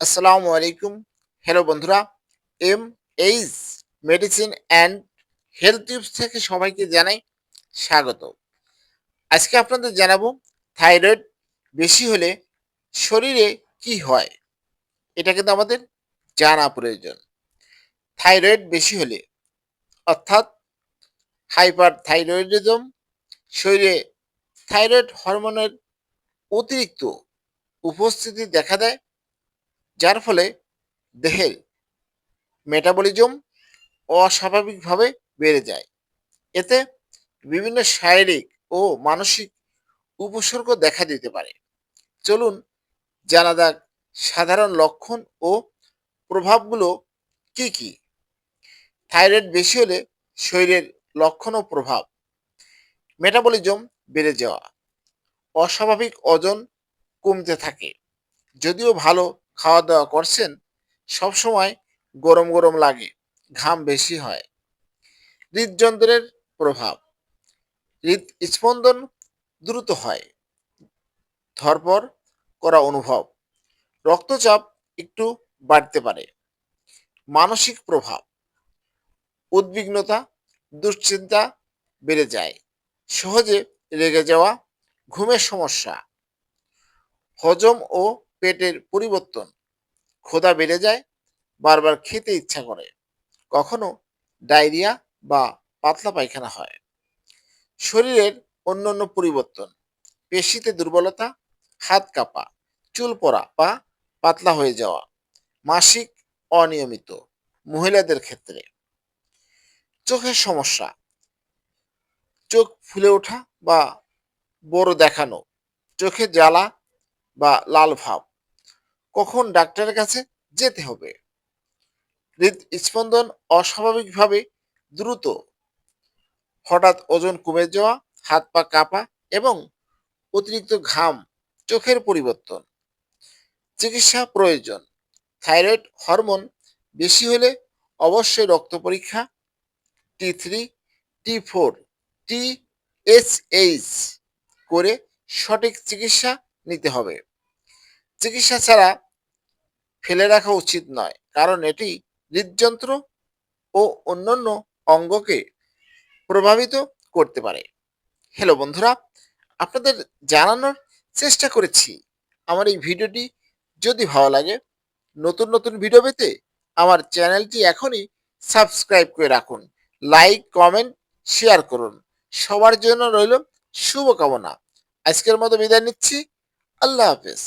আসসালামু আলাইকুম। হ্যালো বন্ধুরা M H medicine and health tips থেকে সবাইকে জানাই স্বাগত। আজকে আপনাদের জানাব থাইরয়েড বেশি হলে শরীরে কি হয়? এটা কিন্তু আমাদের জানা প্রয়োজন। থাইরয়েড বেশি হলে, অর্থাৎ হাইপার থাইরয়েডিজম শরীরে থাইরয়েড হরমোনের অতিরিক্ত উপস্থিতি দেখা দেয় যার ফলে দেহের মেটাবলিজম অস্বাভাবিকভাবে বেড়ে যায়। এতে বিভিন্ন শারীরিক ও মানসিক উপসর্গ দেখা দিতে পারে। চলুন জানা যাক সাধারণ লক্ষণ ও প্রভাবগুলো কি কি? থাইরয়েড বেশি হলে শরীরের লক্ষণ ও প্রভাব। মেটাবলিজম বেড়ে যাওয়া। অস্বাভাবিক ওজন কমতে থাকে। যদিও ভালো খাওয়া দাওয়া করছেন সবসময় গরম গরম লাগে, ঘাম বেশি হয়। হৃদযন্ত্রের প্রভাব, হৃদ স্পন্দন দ্রুত হয়, ধরপর করা অনুভব, রক্তচাপ একটু বাড়তে পারে, মানসিক প্রভাব, উদ্বিগ্নতা, দুশ্চিন্তা বেড়ে যায়, সহজে রেগে যাওয়া, ঘুমের সমস্যা, হজম ও পেটের পরিবর্তন ক্ষুধা বেড়ে যায়, বারবার খেতে ইচ্ছা করে। কখনো ডায়রিয়া বা পাতলা পায়খানা হয়। শরীরের অন্যান্য পরিবর্তন, পেশিতে দুর্বলতা, হাত কাঁপা, চুল পড়া বা পাতলা হয়ে যাওয়া, মাসিক অনিয়মিত, মহিলাদের ক্ষেত্রে। চোখের সমস্যা, চোখ ফুলে ওঠা বা বড় দেখানো, চোখে জ্বালা বা লাল ভাব কখন ডাক্তারের কাছে যেতে হবে? হৃদস্পন্দন অস্বাভাবিকভাবে দ্রুত। হঠাৎ ওজন কমে যাওয়া, হাত পা কাঁপা এবং অতিরিক্ত ঘাম, চোখের পরিবর্তন। চিকিৎসা প্রয়োজন। থাইরয়েড হরমোন বেশি হলে অবশ্যই রক্ত পরীক্ষা। T three, T four, T S H করে সঠিক চিকিৎসা নিতে হবে। চিকিৎসা ছাড়া ফেলে রাখা উচিত নয়। কারণ এটি হৃদযন্ত্র ও অন্যান্য অঙ্গকে প্রভাবিত করতে পারে। হ্যালো বন্ধুরা, আপনাদের জানানোর চেষ্টা করেছি। আমার এই ভিডিওটি যদি ভালো লাগে, নতুন নতুন ভিডিও পেতে আমার চ্যানেলটি এখনই সাবস্ক্রাইব করে রাখুন। লাইক কমেন্ট শেয়ার করুন। সবার জন্য রইল শুভকামনা। আজকের মতো বিদায় নিচ্ছি। আল্লাহ হাফেজ।